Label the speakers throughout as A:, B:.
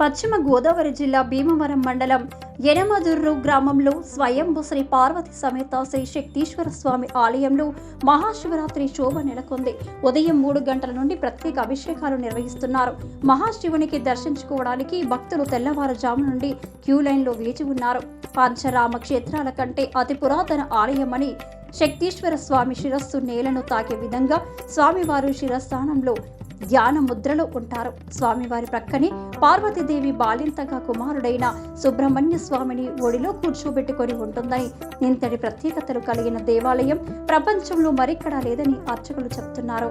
A: పశ్చిమ గోదావరి జిల్లా భీమవరం మండలం యనమదుర్రు గ్రామంలో స్వయంభు శ్రీ పార్వతి సమేత శ్రీ శక్తీశ్వర స్వామి ఆలయంలో మహాశివరాత్రి శోభ నెలకొంది. ఉదయం మూడు గంటల నుండి ప్రత్యేక అభిషేకాలు నిర్వహిస్తున్నారు. మహాశివునికి దర్శించుకోవడానికి భక్తులు తెల్లవారుజాము నుండి క్యూ లైన్లో వేచి ఉన్నారు. పంచరామ క్షేత్రాల కంటే అతి పురాతన ఆలయమని శక్తీశ్వర స్వామి శిరస్సు నేలను తాకే విధంగా స్వామివారు శిరస్థానంలో ధ్యాన ముద్రలో ఉంటారు. స్వామివారి ప్రక్కనే పార్వతీదేవి బాలింతగా కుమారుడైన సుబ్రహ్మణ్య స్వామిని ఒడిలో కూర్చోబెట్టుకొని ఉంటుందని ఇంతటి ప్రత్యేకతలు కలిగిన దేవాలయం ప్రపంచంలో మరెక్కడా లేదని అర్చకులు చెప్తున్నారు.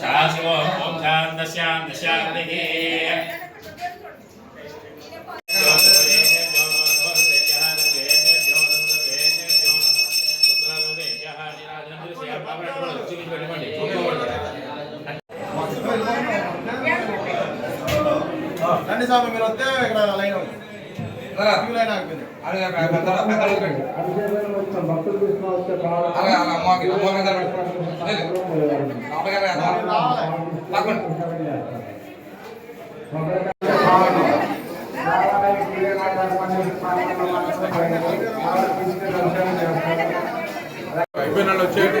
B: శాశ్వో శాంత శాంత శాంతి
C: రండి స్వామి మీరు వస్తే ఇక్కడ లైన్ లైన్ ఆగిపోయింది
D: అయిపోయిన వచ్చేయండి